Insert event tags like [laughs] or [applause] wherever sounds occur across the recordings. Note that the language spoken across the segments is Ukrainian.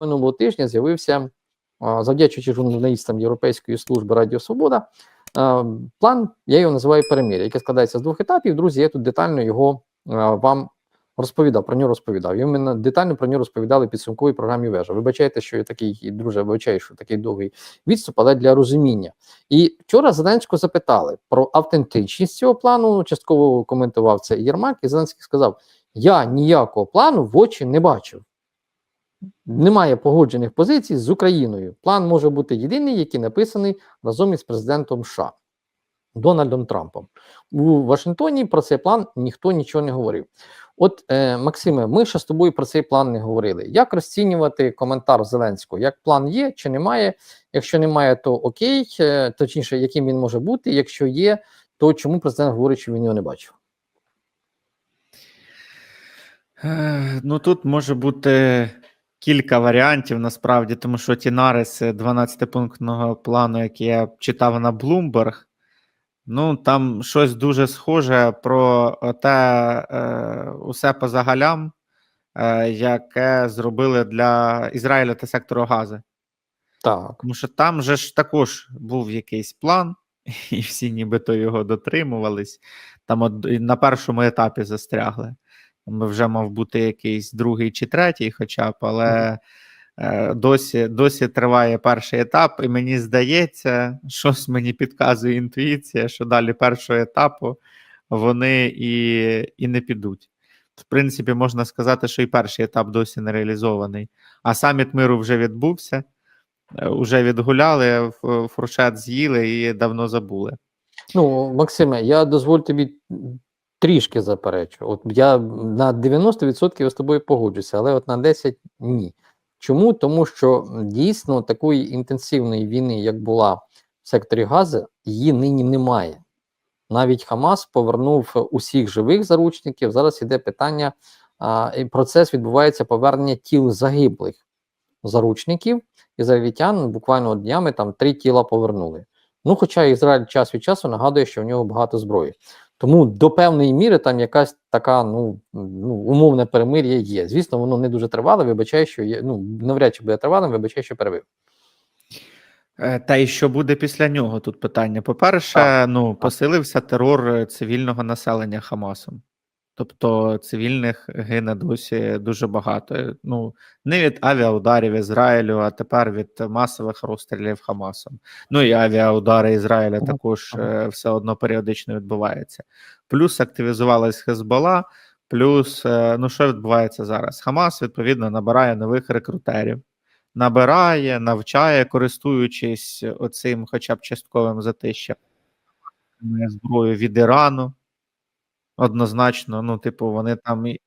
минулого тижня з'явився, а, завдячуючи журналістам Європейської служби Радіо Свобода, план, я його називаю перемир'я, який складається з двох етапів. Друзі, я тут детально його вам розповідав, про нього розповідав. І ми детально про нього розповідали підсумковій програмі вежа. Вибачайте, що я такий, друже, вибачаю, що такий довгий відступ, але для розуміння. І вчора Зеленського запитали про автентичність цього плану. Частково коментував це Єрмак, і Зеленський сказав: Я ніякого плану в очі не бачив. Немає погоджених позицій з Україною. План може бути єдиний, який написаний разом із президентом США Дональдом Трампом. У Вашингтоні про цей план ніхто нічого не говорив. От, е, Максиме, ми ще з тобою про цей план не говорили. Як розцінювати коментар Зеленського? Як план є чи немає? Якщо немає, то окей, е, точніше, яким він може бути. Якщо є, то чому президент говорить, що він його не бачив? Е, Ну тут може бути кілька варіантів насправді, тому що ті нариси 12-пунктного плану, який я читав на Bloomberg, ну там щось дуже схоже про те е, усе по загалям, е, яке зробили для Ізраїля та сектору Гази. Так. Тому що там же ж також був якийсь план, [laughs] і всі нібито його дотримувались. Там от на першому етапі застрягли. Вже мав бути якийсь другий чи третій, хоча б, але е, досі, досі триває перший етап, і мені здається, щось мені підказує інтуїція, що далі першого етапу вони і, і не підуть. В принципі, можна сказати, що і перший етап досі не реалізований. А саміт миру вже відбувся, е, вже відгуляли, фуршет з'їли і давно забули. Ну, Максиме, я дозволю тобі трішки заперечу. От я на 90% я з тобою погоджуся, але от на 10% ні. Чому? Тому що дійсно такої інтенсивної війни, як була в секторі Гази, її нині немає. Навіть Хамас повернув усіх живих заручників. Зараз іде питання, а, і процес відбувається повернення тіл загиблих заручників. Ізраїльтян буквально днями там три тіла повернули. Ну, хоча Ізраїль час від часу нагадує, що в нього багато зброї. Тому до певної міри там якась така ну, ну умовне перемир'я є. Звісно, воно не дуже тривале, вибачаю, що є. Ну навряд чи буде тривалим, вибачаю, що перебив. Е, Та й що буде після нього? Тут питання. По-перше, ну, посилився терор е, цивільного населення Хамасом. Тобто цивільних гине досі дуже багато. Е, Ну, не від авіаударів Ізраїлю, а тепер від масових розстрілів Хамасом. Ну і авіаудари Ізраїля також е, все одно періодично відбувається. Плюс активізувалась Хезбола, плюс, е, ну що відбувається зараз? Хамас, відповідно, набирає нових рекрутерів набирає, навчає, користуючись оцим хоча б частковим затищем зброю від Ірану. Однозначно, ну, типу, вони там і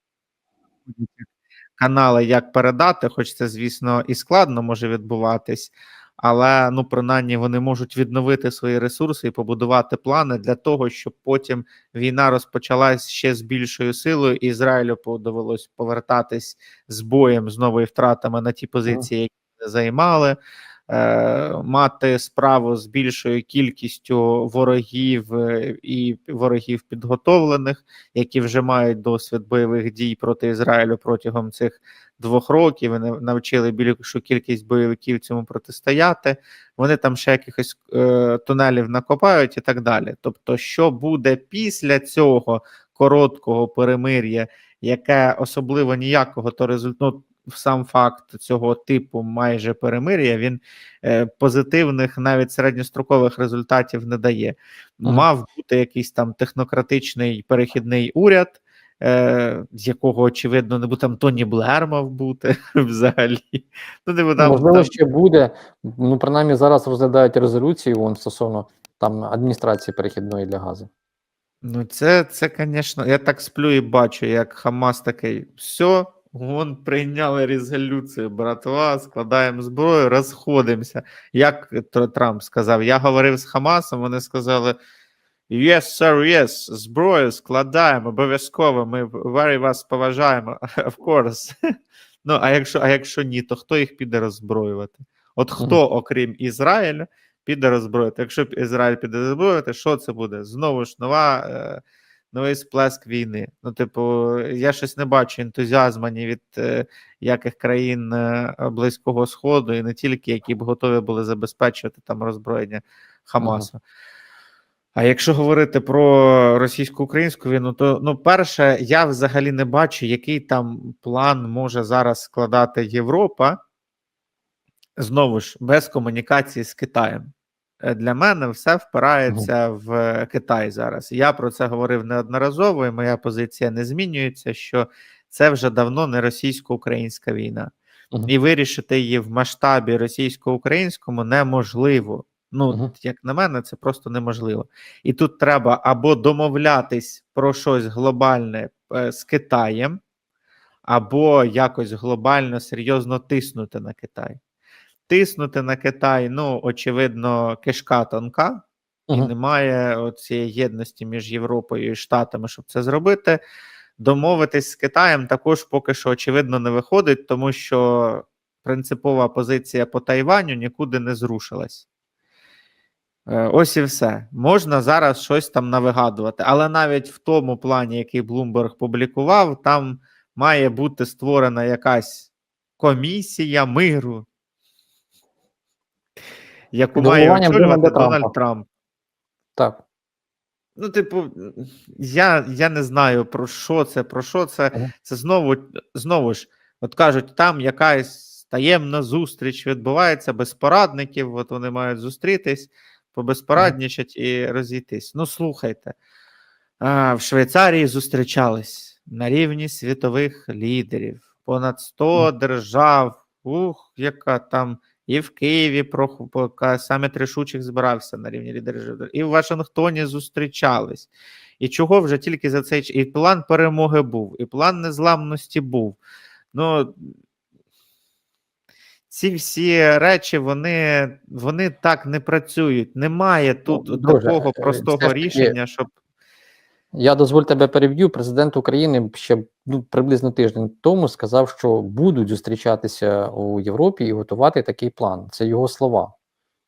канали як передати, хоч це, звісно, і складно може відбуватись, але ну, принаймні вони можуть відновити свої ресурси і побудувати плани для того, щоб потім війна розпочалась ще з більшою силою, і Ізраїлю довелось повертатись з боєм, з новою втратами на ті позиції, які вони займали. Е, Мати справу з більшою кількістю ворогів е, і ворогів підготовлених, які вже мають досвід бойових дій проти Ізраїлю протягом цих двох років. Вони навчили більшу кількість бойовиків цьому протистояти. Вони там ще якихось е, тунелів накопають і так далі. Тобто, що буде після цього короткого перемир'я, яке особливо ніякого то результату. Сам факт цього типу майже перемир'я він е, позитивних, навіть середньострокових результатів не дає. Мав бути якийсь там технократичний перехідний уряд, е, з якого очевидно не буде там Тоні Блер мав бути [laughs] взагалі. Ну, не там, Можливо, там, ще буде. Ну, принаймні, зараз розглядають резолюцію вон, стосовно там адміністрації перехідної для газу. Ну, це, це, звісно, я так сплю і бачу, як Хамас такий, все, вон прийняли резолюцію, братва, складаємо зброю, розходимося. Як Трамп сказав, я говорив з Хамасом, вони сказали. Yes, sir, yes, зброю складаємо обов'язково. Ми very вас поважаємо, [laughs] of course. [laughs] Ну, а якщо, а якщо ні, то хто їх піде роззброювати? От хто, окрім Ізраїля, піде роззброїти? Якщо Ізраїль піде роззброювати, що це буде? Знову ж нова, е, новий сплеск війни. Ну, типу, я щось не бачу ентузіазму ні від е, яких країн е, Близького Сходу, і не тільки, які б готові були забезпечувати там роззброєння Хамасу. А якщо говорити про російсько-українську війну, то ну, перше, я взагалі не бачу, який там план може зараз складати Європа. Знову ж, без комунікації з Китаєм. Е, Для мене все впирається в Китай зараз. Я про це говорив неодноразово, і моя позиція не змінюється, що це вже давно не російсько-українська війна. Мгм. І вирішити її в масштабі російсько-українському неможливо. Ну, Мгм. як на мене, це просто неможливо. І тут треба або домовлятись про щось глобальне е, з Китаєм, або якось глобально серйозно тиснути на Китай. Тиснути на Китай, ну, очевидно, кишка тонка, і Мгм. немає цієї єдності між Європою і Штатами, щоб це зробити. Домовитись з Китаєм також поки що очевидно не виходить, тому що принципова позиція по Тайваню нікуди не зрушилась. Е, Ось і все. Можна зараз щось там навигадувати, але навіть в тому плані, який Bloomberg публікував, там має бути створена якась комісія миру, яку має очолювати Дональд Трамп. Так. Ну, типу, я, я не знаю про що це, про що це. Це знову, знову ж, от кажуть, там якась таємна зустріч відбувається без порадників, от вони мають зустрітись, побезпораднічать і розійтись. Ну, слухайте, а, в Швейцарії зустрічались на рівні світових лідерів, понад 100 держав. Ух, яка там і в Києві про саміт рішучих збирався на рівні лідерів, і в Вашингтоні зустрічались. І чого вже тільки за цей ч- і план перемоги був, і план незламності був. Ну ці всі речі вони, вони так не працюють. Немає тут Ну, такого е, простого рішення, щоб Я дозволь тебе переб'ю. Президент України ще ну, приблизно тиждень тому сказав, що будуть зустрічатися у Європі і готувати такий план. Це його слова.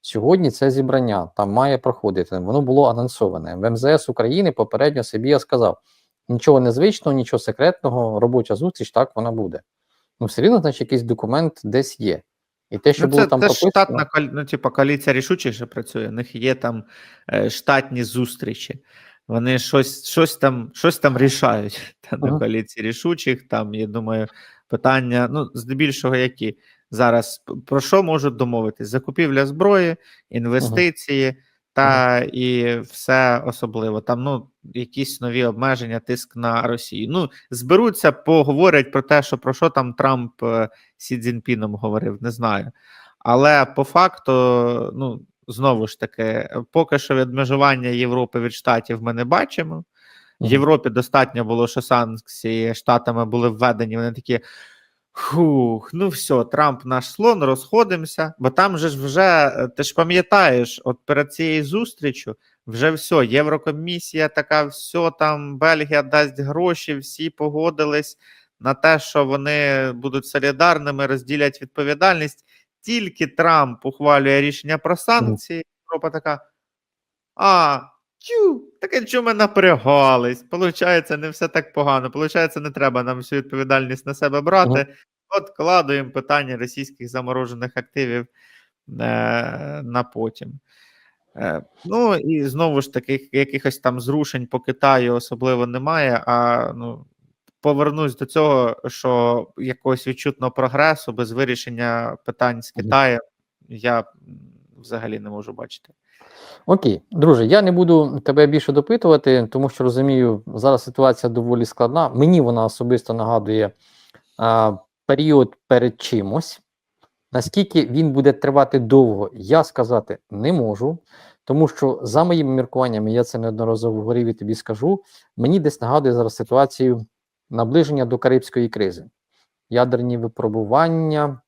Сьогодні це зібрання там має проходити. Воно було анонсоване. В МЗС України попередньо собі я сказав: нічого незвичного, нічого секретного, робоча зустріч, так вона буде. Ну, все рівно, значить, якийсь документ десь є. І те, що ну, було це там теж прописано, штатна ну, типу, коаліція рішучих же працює. У них є там е, штатні зустрічі. Вони щось, щось там, щось там рішають [laughs] та, на коаліції рішучих. Там, я думаю, питання, ну, здебільшого, які зараз про що можуть домовитись? Закупівля зброї, інвестиції та і все особливо. Там ну, якісь нові обмеження, тиск на Росію. Ну, зберуться, поговорять про те, що про що там Трамп е, Сі Цзіньпіном говорив, не знаю. Але по факту, ну знову ж таки, поки що відмежування Європи від Штатів ми не бачимо. В Європі достатньо було, що санкції Штатами були введені. Вони такі. Хух, ну все, Трамп наш слон, розходимося. Бо там же ж вже, е, ти ж пам'ятаєш, от перед цією зустрічю вже все, Єврокомісія така, все там, Бельгія дасть гроші, всі погодились на те, що вони будуть солідарними, розділять відповідальність. Тільки Трамп ухвалює рішення про санкції. Європа така. А, тю, таке чому ми напрягались? Получається, не все так погано. Получається, не треба нам всю відповідальність на себе брати. Мгм. Откладуємо питання російських заморожених активів е, на потім. Е, ну і знову ж таки, якихось там зрушень по Китаю особливо немає. А ну, повернусь до цього, що якогось відчутного прогресу без вирішення питань з. Китаєм я взагалі не можу бачити. Окей, друже, я не буду тебе більше допитувати, тому що розумію, зараз ситуація доволі складна. Мені вона особисто нагадує а, період перед чимось. Наскільки він буде тривати довго, я сказати не можу, тому що за моїми міркуваннями, я це неодноразово говорив і тобі скажу. Мені десь нагадує зараз ситуацію наближення до Карибської кризи, ядерні випробування,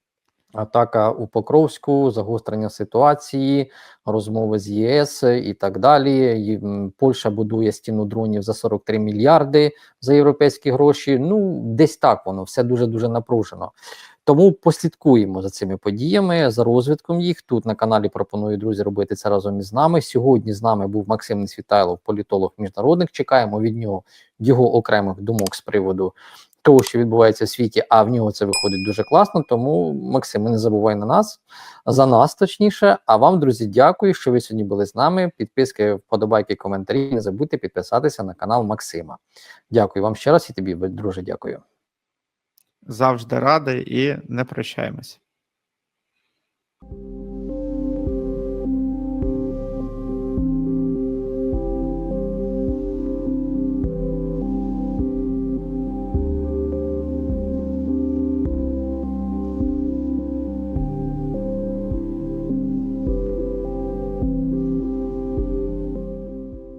атака у Покровську, загострення ситуації, розмови з ЄС і так далі. Польща будує стіну дронів за 43 мільярди за європейські гроші. Ну, десь так воно, все дуже дуже напружено. Тому послідкуємо за цими подіями, за розвитком їх. Тут на каналі пропоную друзі робити це разом із нами. Сьогодні з нами був Максим Несвітайлов, політолог міжнародник. Чекаємо від нього його окремих думок з приводу того, що відбувається в світі. А в нього це виходить дуже класно. Тому Максим, не забувай на нас за нас, точніше. А вам, друзі, дякую, що ви сьогодні були з нами. Підписки, вподобайки, коментарі. Не забудьте підписатися на канал Максима. Дякую вам ще раз і тобі, друже. Дякую. Завжди радий і не прощаємось.